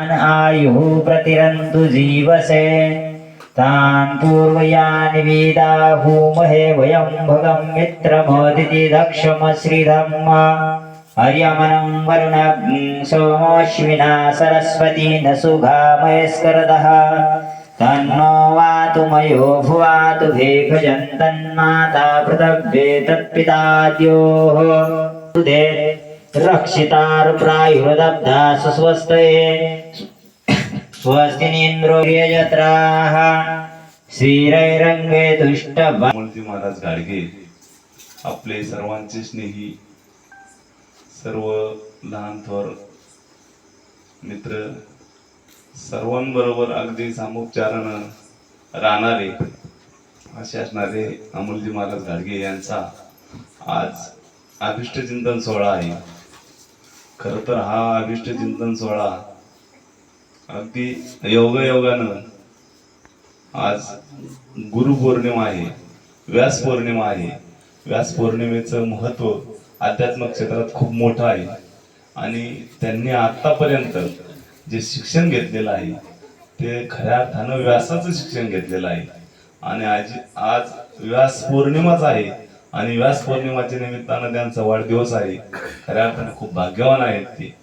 आयुः प्रतिरन्तु जीवसे तान् पूर्वयानि वेदाहूमहे वयं भगं मित्रमोदिति दक्षमश्रिधम् हर्यमनं वरुणग्ं सोमोऽश्विना सरस्वती न सुघामयस्करदः तन्नो वातु मयो भुवातु भेषजन् तन्माता पृथग्भे तत्पिताद्योः सुधे रक्षितारुप्रायुर्दब्धा सुस्वस्तये स्वस्ति नीन्द्रो यत्राः श्रीरैरङ्गे दुष्टभा मूर्ती महाराज गाडगे आपले सर्वांचे स्नेही सर्व लहान थोर मित्र सर्वांबरोबर अगदी सामोपचारानं राहणारे असे असणारे अमोलजी महाराज गाडगे यांचा आज अभिष्ट चिंतन सोहळा आहे. खर तर हा अभिष्ट चिंतन सोहळा अगदी योगायोगानं आज गुरुपौर्णिमा आहे व्यास पौर्णिमा आहे. व्यास पौर्णिमेचं महत्त्व अध्यात्म क्षेत्रात खूप मोठं आहे. आणि त्यांनी आतापर्यंत जे शिक्षण घेतलेलं आहे ते खऱ्या अर्थानं व्यासाचं शिक्षण घेतलेलं आहे. आणि आज आज व्यास पौर्णिमाच आहे. आणि व्यास पौर्णिमाच्या निमित्तानं त्यांचा वाढदिवस आहे. खऱ्या अर्थाने खूप भाग्यवान आहेत ते.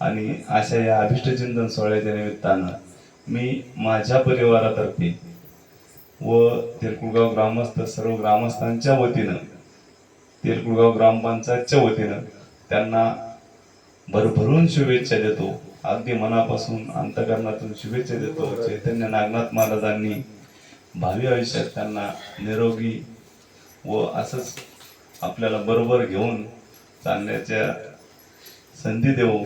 आणि अशा या अभिष्टचिंतन सोहळ्याच्या निमित्तानं मी माझ्या परिवारातर्फे व तिरकुळगाव ग्रामस्थ सर्व ग्रामस्थांच्या वतीनं तिरकुळगाव ग्रामपंचायतच्या वतीनं त्यांना भरभरून शुभेच्छा देतो. अगदी मनापासून अंतकरणातून शुभेच्छा देतो. चैतन्य नागनाथ महाराजांनी भावी आयुष्यात त्यांना निरोगी व असंच आपल्याला बरोबर घेऊन चालण्याच्या संधी देऊ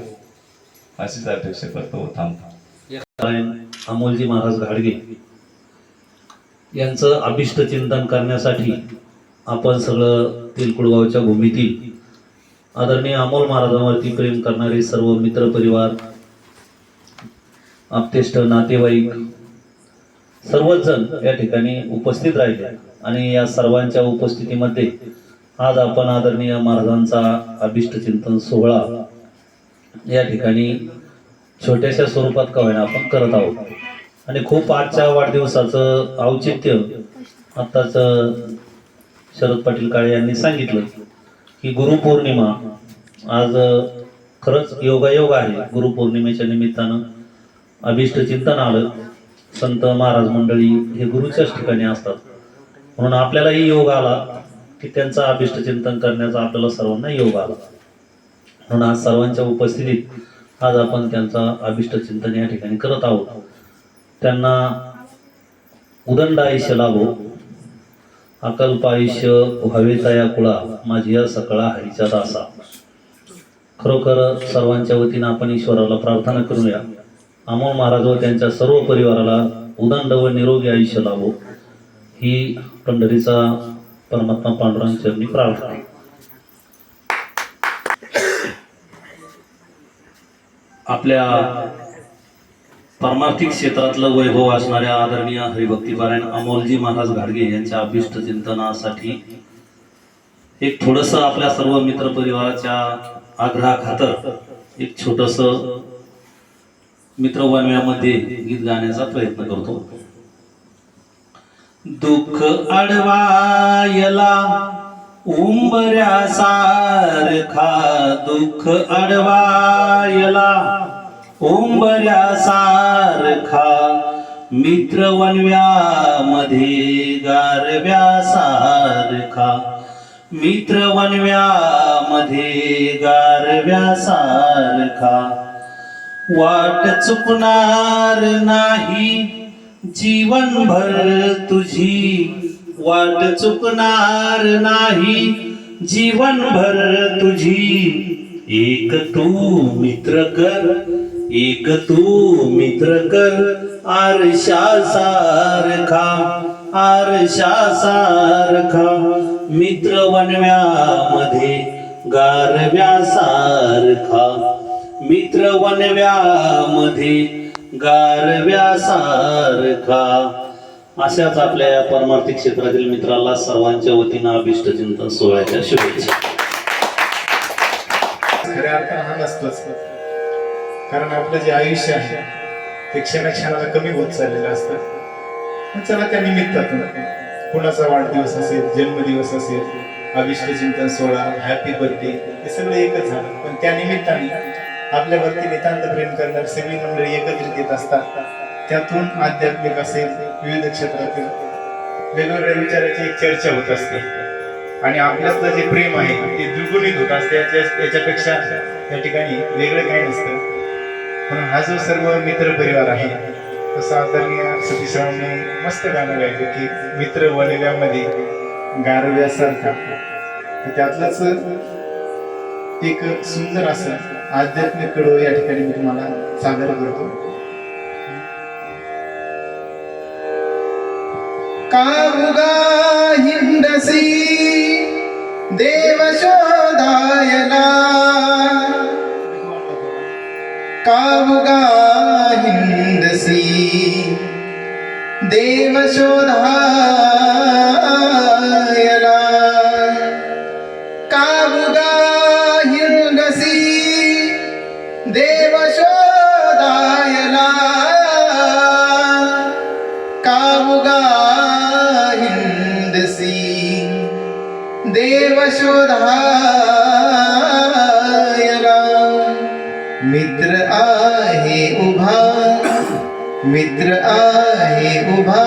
अशीच अपेक्षा करतो व थांबतो. अमोलजी महाराज घाडगे यांचं अभिष्ट चिंतन करण्यासाठी आपण सगळं तेलकुळगावच्या भूमीतील आदरणीय अमोल महाराजांवरती प्रेम करणारे सर्व मित्र परिवार आपतेष्ट नातेवाईक सर्वच जण या ठिकाणी उपस्थित राहिले. आणि या सर्वांच्या उपस्थितीमध्ये आज आपण आदरणीय महाराजांचा अभिष्ट चिंतन सोहळा या ठिकाणी छोट्याशा स्वरूपात का होईना आपण करत आहोत. आणि खूप आजच्या वाढदिवसाचं औचित्य आत्ताच शरद पाटील काळे यांनी सांगितलं की गुरुपौर्णिमा आज खरंच योगायोग आहे. गुरुपौर्णिमेच्या निमित्तानं अभिष्ट चिंतन आलं. संत महाराज मंडळी हे गुरुच्याच ठिकाणी असतात. म्हणून आपल्यालाही योग आला की त्यांचा अभिष्ट चिंतन करण्याचा आपल्याला सर्वांना योग आला. म्हणून आज सर्वांच्या उपस्थितीत आज आपण त्यांचा अभिष्ट चिंतन या ठिकाणी करत आहोत. त्यांना उदंड आयुष्य लाभो अकल्प आयुष्य व्हावेचा या कुळा माझी या सकळा हरीच्या दासा. खरोखर सर्वांच्या वतीनं आपण ईश्वराला प्रार्थना करूया. अमोल महाराज व त्यांच्या सर्व परिवाराला उदंड व निरोगी आयुष्य लाभो. ही पंढरीचा परमात्मा पांडुरंग चरणी प्रार्थना आपल्या परमार्थिक क्षेत्रातलं वैभव असणाऱ्या आदरणीय हरिभक्तीपारायण अमोलजी महाराज घाडगे यांच्या अभिष्ट चिंतनासाठी एक थोडस आपल्या सर्व मित्र परिवाराच्या आग्रहाखातर एक छोटस मित्रवन्यामध्ये गीत गाण्याचा प्रयत्न करतो. दुःख अडवायला उंबऱ्या सारखा दुःख अडवायला उंबऱ्या सारखा मित्र वनव्यामध्ये गारव्या सारखा मित्र वनव्यामध्ये गारव्या सारखा वाट चुकणार नाही जीवनभर तुझी वाट चुकणार नाही. जीवनभर तुझी एक तू मित्र कर एक तू मित्र कर. आरशा सारखा आरशा सारखा मित्र वनव्यामध्ये गारव्या सारखा. मित्र वनव्यामध्ये गारव्यासारखा अशाच आपल्या या परमार्थिक क्षेत्रातील मित्राला सर्वांच्या वतीनं अभिष्ट चिंतन सोहळ्याच्या शुभेच्छा. खऱ्या अर्थानं हा नसतोच. कारण आपलं जे आयुष्य आहे ते क्षणाक्षणाला कमी होत चाललेलं असतं. चला त्या निमित्तातून कुणाचा वाढदिवस असेल जन्मदिवस असेल अभिष्ट चिंतन सोहळा हॅपी बर्थडे हे सगळं एकच झालं. पण त्या निमित्ताने आपल्यावरती नितांत प्रेम करणारी सगळी मंडळी एकत्रित येत असतात. त्यातून आध्यात्मिक असेल विविध क्षेत्रातील वेगवेगळ्या विचाराची एक चर्चा होत असते. आणि आपल्यातलं जे प्रेम आहे ते द्विगुणित होत असते. याच्यापेक्षा या ठिकाणी वेगळं काही नसतं. म्हणून हा जो सर्व मित्र परिवार आहे तसं आदरणीय सतीशरावने मस्त गाणं गायलं की मित्र वलव्यामध्ये गारव्यासारखा. त्यातलंच एक सुंदर असं आध्यात्मिक कडू या ठिकाणी मी तुम्हाला सादर करतो. कामुगा हिंडसी देव शोधायला कामुगा हिंडसी देव देवशोधाय राम मित्र आहे उभा मित्र आहे उभा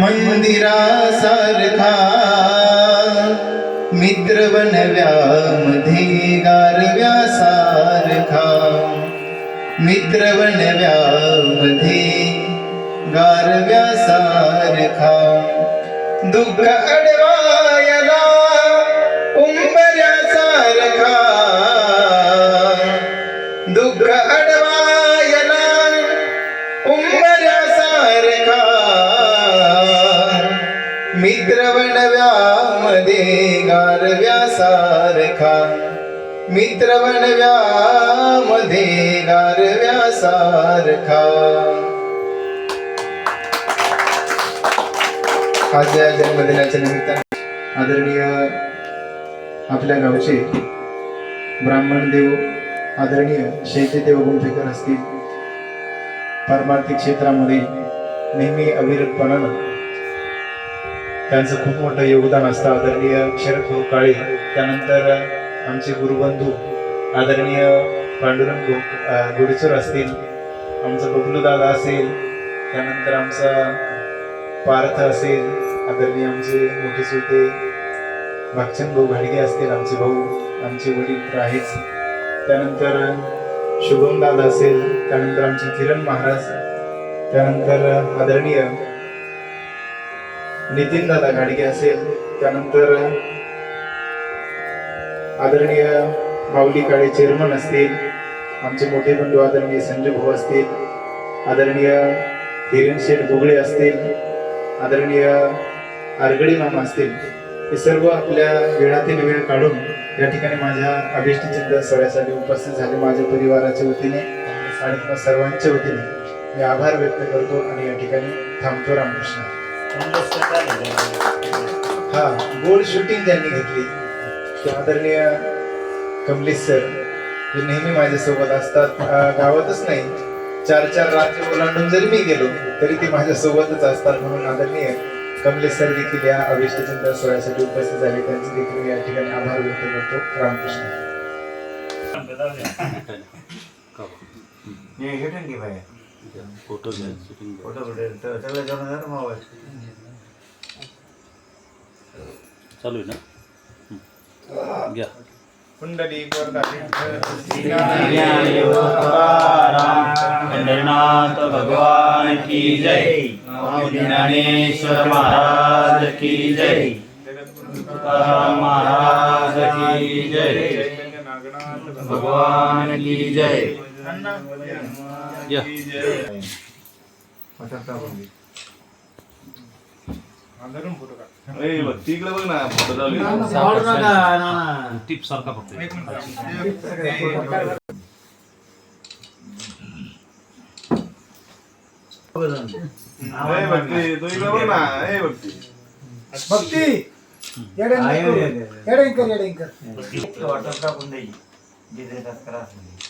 मंदिरासारखा। मित्र बनव्यामध्ये गारव्यासारखा मित्र बनव्यामध्ये गारव्यासारखा दुःख अडवा लेखा मित्र बनव्यामध्ये गारव्यासारखा आज या जन्मदिनाच्या निमित्ताने आदरणीय आपल्या गावचे ब्राह्मण देव आदरणीय शेतीदेव गुंठेकर असतील पारमार्थिक क्षेत्रामध्ये नेहमी अविरतपणानं त्यांचं खूप मोठं योगदान असतं आदरणीय शरद भाऊ काळे. त्यानंतर आमचे गुरुबंधू आदरणीय पांडुरंग गो- गुडेचूर असतील आमचं बबलू दादा असेल त्यानंतर आमचा पार्थ असेल आदरणीय आमचे मोठे सुलते भागचंद भाऊ भाडगे असतील आमचे भाऊ आमचे वडील तर आहेच. त्यानंतर शुभम दादा असेल त्यानंतर आमचे किरण महाराज. त्यानंतर आदरणीय नितीन दादा घाडगे असेल त्यानंतर आदरणीय माऊली काळे चेअरमन असतील आमचे मोठे बंधू आदरणीय संजय भाऊ असतील आदरणीय हिरण शेठ बुगळे असतील आदरणीय आरगडी मामा असतील हे सर्व आपल्या वेळातील वेळ काढून या ठिकाणी माझ्या अभिष्ट चिंतन सोहळ्यासाठी उपस्थित झाले माझ्या परिवाराच्या वतीने आणि सर्वांच्या वतीने मी आभार व्यक्त करतो आणि या ठिकाणी थांबतो रामकृष्ण. हा गोल्ड शूटिंग ज्यांनी घेतली. ते आदरणीय कमलेश सर जे नेहमी माझ्यासोबत असतात गावातच नाही. चार चार राज्य ओलांडून जरी मी गेलो तरी ते माझ्या सोबतच असतात म्हणून आदरणीय कमलेश सर देखील या अभिष्ट चिंतन सोहळ्यासाठी उपस्थित झाले. त्यांचे देखील मी या ठिकाणी आभार व्यक्त करतो. रामकृष्ण. फोटो. चालू आहे ना? हं. घ्या. कुंडली पंढरीनाथ भगवान की जय. ज्ञानेश्वर महाराज की जय. महाराज की जय. भगवान की जय. या तिकडे बघ ना फोटो लावली टिप सारखा फक्त ए, भक्ती, तू इकडे बघ ना ए भक्ती भक्ती येडेंकर येडेंकर येडेंकर वाटप टाकून द्यायची जिथे करा हिरेंच्या